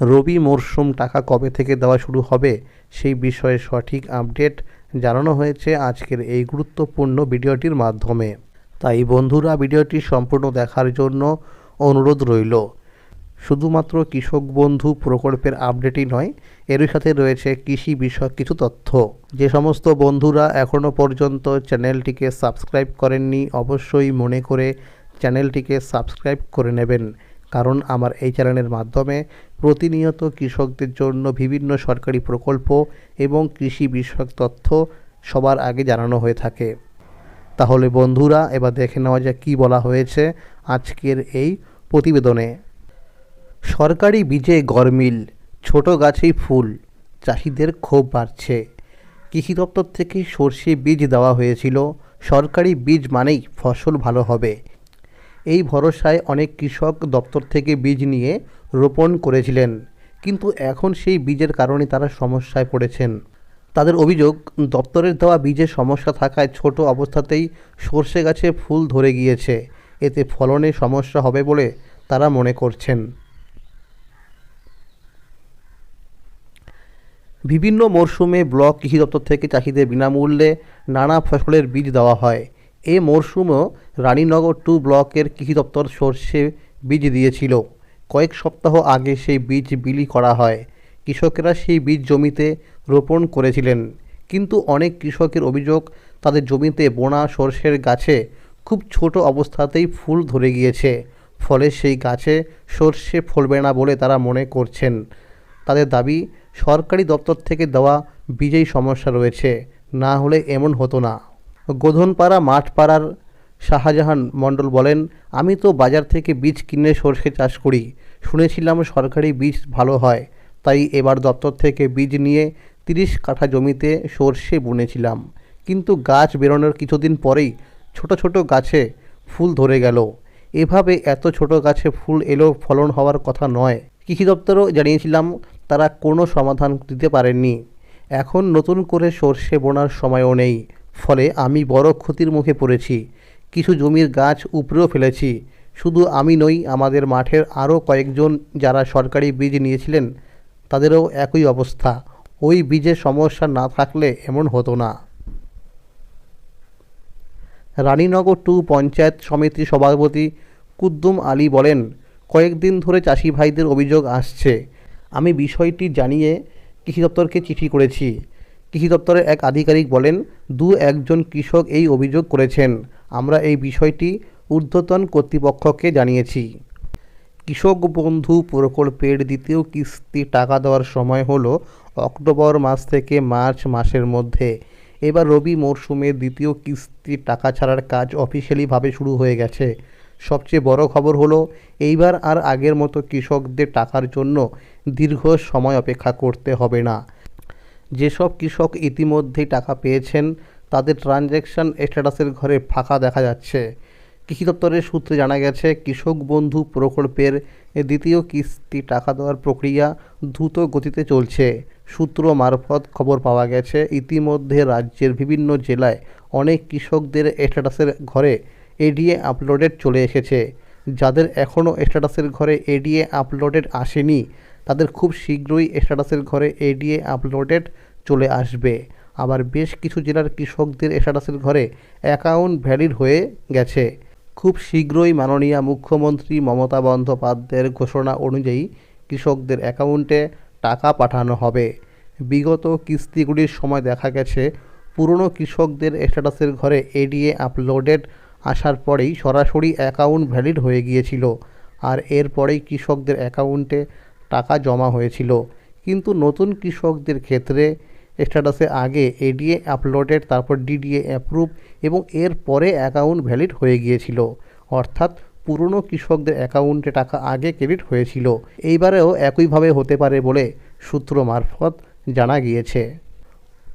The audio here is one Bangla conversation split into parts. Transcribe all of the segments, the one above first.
রবি মরশুম টাকা কবে থেকে দেওয়া শুরু হবে সেই বিষয়ে সঠিক আপডেট জানানো হয়েছে আজকের এই গুরুত্বপূর্ণ ভিডিওটির মাধ্যমে। তাই বন্ধুরা, ভিডিওটি সম্পূর্ণ দেখার জন্য অনুরোধ রইল। শুধুমাত্র কৃষক বন্ধু প্রকল্পের আপডেটই নয় এর সাথে রয়েছে কৃষি বিষয়ক কিছু তথ্য। যে সমস্ত বন্ধুরা এখনও পর্যন্ত চ্যানেলটিকে সাবস্ক্রাইব করেননি, অবশ্যই মনে করে চ্যানেলটিকে সাবস্ক্রাইব করে নেবেন। কারণ আমার এই চ্যানেলের মাধ্যমে প্রতিনিয়ত কৃষকদের জন্য বিভিন্ন সরকারি প্রকল্প এবং কৃষি বিষয়ক তথ্য সবার আগে জানানো হয়ে থাকে। তাহলে বন্ধুরা, এবার দেখে নেওয়া যাক কী বলা হয়েছে আজকের এই প্রতিবেদনে। সরকারি বীজে গরমিল, ছোট গাছেই ফুল, চাষিদের ক্ষোভ বাড়ছে। কৃষি দপ্তর থেকে সর্ষে বীজ দেওয়া হয়েছিল। সরকারি বীজ মানেই ফসল ভালো হবে। এই ভরসায় অনেক কৃষক দপ্তর থেকে বীজ নিয়ে রোপণ করেছিলেন। কিন্তু এখন সেই বীজের কারণে তারা সমস্যায় পড়েছেন। তাদের অভিযোগ, দপ্তরের দেওয়া বীজের সমস্যা থাকায় ছোট অবস্থাতেই সর্ষে গাছে ফুল ধরে গিয়েছে। এতে ফলনে সমস্যা হবে বলে তারা মনে করছেন। বিভিন্ন মরশুমে ব্লক কৃষি দপ্তর থেকে চাষিদের বিনামূল্যে নানা ফসলের বীজ দেওয়া হয়। এ মরশুমেও রানীনগর টু ব্লকের কৃষি দপ্তর সর্ষে বীজ দিয়েছিল। কয়েক সপ্তাহ আগে সেই বীজ বিলি করা হয়। কৃষকেরা সেই বীজ জমিতে রোপণ করেছিলেন। কিন্তু অনেক কৃষকের অভিযোগ, তাদের জমিতে বোনা সর্ষের গাছে খুব ছোট অবস্থাতেই ফুল ধরে গিয়েছে। ফলে সেই গাছে সর্ষে ফলবে না বলে তারা মনে করছেন। তাদের দাবি, সরকারি দপ্তর থেকে দেওয়া বীজেই সমস্যা রয়েছে। না হলে এমন হতো না। গোধনপাড়া মাঠপাড়ার শাহজাহান মণ্ডল বলেন, আমি তো বাজার থেকে বীজ কিনে সর্ষে চাষ করি। শুনেছিলাম সরকারি বীজ ভালো হয়, তাই এবার দপ্তর থেকে বীজ নিয়ে তিরিশ কাঠা জমিতে সর্ষে বুনেছিলাম। কিন্তু গাছ বেরোনোর কিছুদিন পরেই ছোট ছোট গাছে ফুল ধরে গেল। এভাবে এত ছোট গাছে ফুল এলো ফলন হওয়ার কথা নয়। কৃষি দপ্তরও জানিয়েছিলাম, তারা কোনো সমাধান দিতে পারেননি। এখন নতুন করে সর্ষে বোনার সময়ও নেই। ফলে আমি বড় ক্ষতির মুখে পড়েছি। কিছু জমির গাছ উপড়েও ফেলেছি। শুধু আমি নই, আমাদের মাঠের আরও কয়েকজন যারা সরকারি বীজ নিয়েছিলেন, তাদেরও একই অবস্থা। ওই বীজের সমস্যা না থাকলে এমন হতো না। রানীনগর টু পঞ্চায়েত সমিতির সভাপতি কুদ্দুম আলী বলেন, কয়েকদিন ধরে চাষি ভাইদের অভিযোগ আসছে। আমি বিষয়টি জানিয়ে কৃষি দপ্তরকে চিঠি করেছি। কৃষি দপ্তরের এক আধিকারিক বলেন, দু একজন কৃষক এই অভিযোগ করেছেন। আমরা এই বিষয়টি ঊর্ধ্বতন কর্তৃপক্ষকে জানিয়েছি। কৃষক বন্ধু প্রকল্পের দ্বিতীয় কিস্তি টাকা দেওয়ার সময় হলো অক্টোবর মাস থেকে মার্চ মাসের মধ্যে। এবার রবি মরশুমে দ্বিতীয় কিস্তি টাকা ছাড়ার কাজ অফিসিয়ালিভাবে শুরু হয়ে গেছে। সবচেয়ে বড় খবর হলো, এইবার আর আগের মতো কৃষকদের টাকার জন্য দীর্ঘ সময় অপেক্ষা করতে হবে না। যেসব কৃষক ইতিমধ্যেই টাকা পেয়েছেন, তাদের ট্রানজ্যাকশান স্ট্যাটাসের ঘরে ফাঁকা দেখা যাচ্ছে। কৃষি দপ্তরের সূত্রে জানা গেছে, কৃষক বন্ধু প্রকল্পের দ্বিতীয় কিস্তি টাকা দেওয়ার প্রক্রিয়া দ্রুত গতিতে চলছে। সূত্র মারফত খবর পাওয়া গেছে, ইতিমধ্যে রাজ্যের বিভিন্ন জেলায় অনেক কৃষকদের স্ট্যাটাসের ঘরে এডিএ আপলোডেড চলে এসেছে। যাদের এখনও স্ট্যাটাসের ঘরে এডিএ আপলোডেড আসেনি তাদের খুব শীঘ্রই স্ট্যাটাসের ঘরে এডিএ আপলোডেড চলে আসবে। আবার বেশ কিছু জেলার কৃষকদের স্ট্যাটাসের ঘরে অ্যাকাউন্ট ভ্যালিড হয়ে গেছে। খুব শীঘ্রই মাননীয় মুখ্যমন্ত্রী মমতা বন্দ্যোপাধ্যায়ের ঘোষণা অনুযায়ী কৃষকদের অ্যাকাউন্টে টাকা পাঠানো হবে। বিগত কিস্তিগুলির সময় দেখা গেছে, পুরনো কৃষকদের স্ট্যাটাসের ঘরে এডিএ আপলোডেড আসার পরেই সরাসরি অ্যাকাউন্ট ভ্যালিড হয়ে গিয়েছিল। আর এরপরেই কৃষকদের অ্যাকাউন্টে টাকা জমা হয়েছিল। কিন্তু নতুন কৃষকদের ক্ষেত্রে স্ট্যাটাসে আগে এডিএ আপলোডেড তারপর ডিডিএ অ্যাপ্রুভ এবং এর পরে অ্যাকাউন্ট ভ্যালিড হয়ে গিয়েছিল। অর্থাৎ পুরনো কৃষকদের অ্যাকাউন্টে টাকা আগে ক্রেডিট হয়েছিল। এইবারেও একইভাবে হতে পারে বলে সূত্র মারফত জানা গিয়েছে।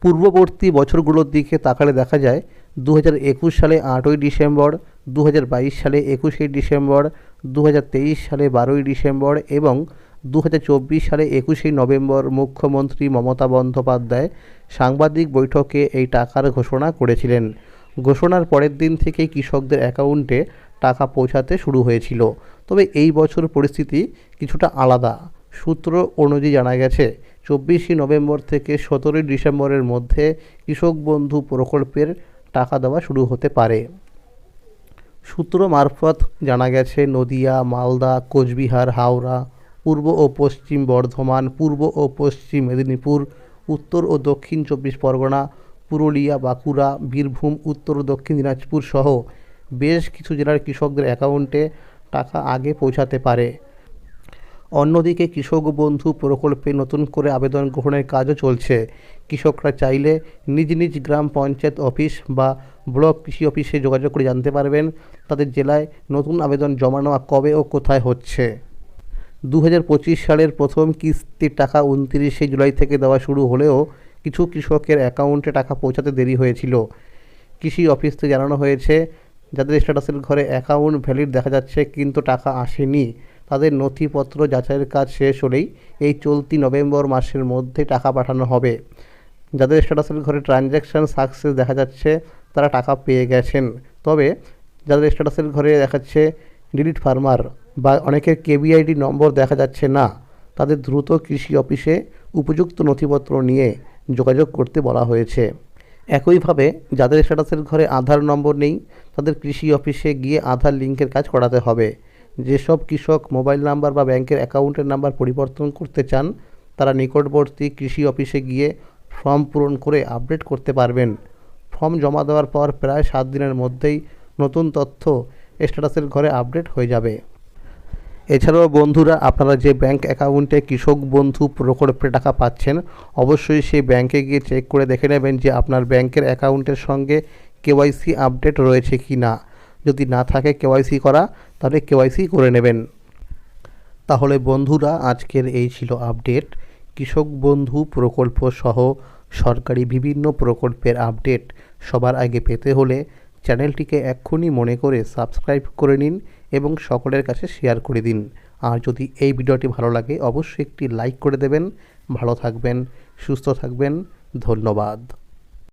পূর্ববর্তী বছরগুলোর দিকে তাকালে দেখা যায় দু হাজার একুশ সালে আটই ডিসেম্বর দু হাজার বাইশ সালে একুশে ডিসেম্বর দু হাজার তেইশ সালে বারোই ডিসেম্বর এবং দু হাজার চব্বিশ সালে একুশে নভেম্বর মুখ্যমন্ত্রী মমতা বন্দ্যোপাধ্যায় সাংবাদিক বৈঠকে এই টাকার ঘোষণা করেছিলেন। ঘোষণার পরের দিন থেকেই কৃষকদের অ্যাকাউন্টে টাকা পৌঁছাতে শুরু হয়েছিল। তবে এই বছর পরিস্থিতি কিছুটা আলাদা। সূত্র অনুযায়ী জানা গেছে, চব্বিশে নভেম্বর থেকে সতেরোই ডিসেম্বরের মধ্যে কৃষক বন্ধু প্রকল্পের টাকা দেওয়া শুরু হতে পারে। সূত্র মারফত জানা গেছে, নদিয়া, মালদা, কোচবিহার, হাওড়া পূর্ব ও পশ্চিম বর্ধমান, পূর্ব ও পশ্চিম মেদিনীপুর, উত্তর ও দক্ষিণ চব্বিশ পরগনা, পুরুলিয়া, বাঁকুড়া, বীরভূম, উত্তর ও দক্ষিণ দিনাজপুর সহ বেশ কিছু জেলার কৃষকদের অ্যাকাউন্টে টাকা আগে পৌঁছাতে পারে। অন্যদিকে কৃষক বন্ধু প্রকল্পে নতুন করে আবেদন গ্রহণের কাজও চলছে। কৃষকরা চাইলে নিজ নিজ গ্রাম পঞ্চায়েত অফিস বা ব্লক কৃষি অফিসে যোগাযোগ করে জানতে পারবেন তাদের জেলায় নতুন আবেদন জমা নেওয়া কবে ও কোথায় হচ্ছে। দু হাজার পঁচিশ সালের প্রথম কিস্তির টাকা উনত্রিশে জুলাই থেকে দেওয়া শুরু হলেও কিছু কৃষকের অ্যাকাউন্টে টাকা পৌঁছাতে দেরি হয়েছিল। কৃষি অফিস থেকে জানানো হয়েছে, যাদের স্ট্যাটাসের ঘরে অ্যাকাউন্ট ভ্যালিড দেখা যাচ্ছে কিন্তু টাকা আসেনি, তাদের নথিপত্র যাচাইয়ের কাজ শেষ হলেই এই চলতি নভেম্বর মাসের মধ্যে টাকা পাঠানো হবে। যাদের স্ট্যাটাসের ঘরে ট্রানজ্যাকশান সাকসেস দেখা যাচ্ছে, তারা টাকা পেয়ে গেছেন। তবে যাদের স্ট্যাটাসের ঘরে দেখাচ্ছে, ডিলিট ফার্মার বা অনেকের কেবিআইডি নম্বর দেখা যাচ্ছে না, তাদের দ্রুত কৃষি অফিসে উপযুক্ত নথিপত্র নিয়ে যোগাযোগ করতে বলা হয়েছে। একইভাবে, যাদের স্ট্যাটাসের ঘরে আধার নম্বর নেই, তাদের কৃষি অফিসে গিয়ে আধার লিঙ্কের কাজ করাতে হবে। যেসব কৃষক মোবাইল নাম্বার বা ব্যাংকের অ্যাকাউন্টের নাম্বার পরিবর্তন করতে চান, তারা নিকটবর্তী কৃষি অফিসে গিয়ে ফর্ম পূরণ করে আপডেট করতে পারবেন। ফর্ম জমা দেওয়ার পর প্রায় সাত দিনের মধ্যেই নতুন তথ্য স্ট্যাটাসের ঘরে আপডেট হয়ে যাবে। এছাড়াও বন্ধুরা, আপনারা যে ব্যাংক অ্যাকাউন্টে কৃষক বন্ধু প্রকল্পে টাকা পাচ্ছেন, অবশ্যই সেই ব্যাংকে গিয়ে চেক করে দেখে নেবেন যে আপনার ব্যাংকের অ্যাকাউন্টের সঙ্গে কেওয়াইসি আপডেট রয়েছে কি না। যদি না থাকে কেওয়াইসি করা, তাহলে কেওয়াইসি করে নেবেন। তাহলে বন্ধুরা, আজকের এই ছিল আপডেট কৃষক বন্ধু প্রকল্প সহ সরকারি বিভিন্ন প্রকল্পের আপডেট সবার আগে পেতে হলে চ্যানেলটিকে এক্ষুনি মনে করে সাবস্ক্রাইব করে নিন। এবং সকলের কাছে শেয়ার করে দিন। আর যদি এই ভিডিওটি ভালো লাগে, অবশ্যই একটি লাইক করে দেবেন। ভালো থাকবেন, সুস্থ থাকবেন। ধন্যবাদ।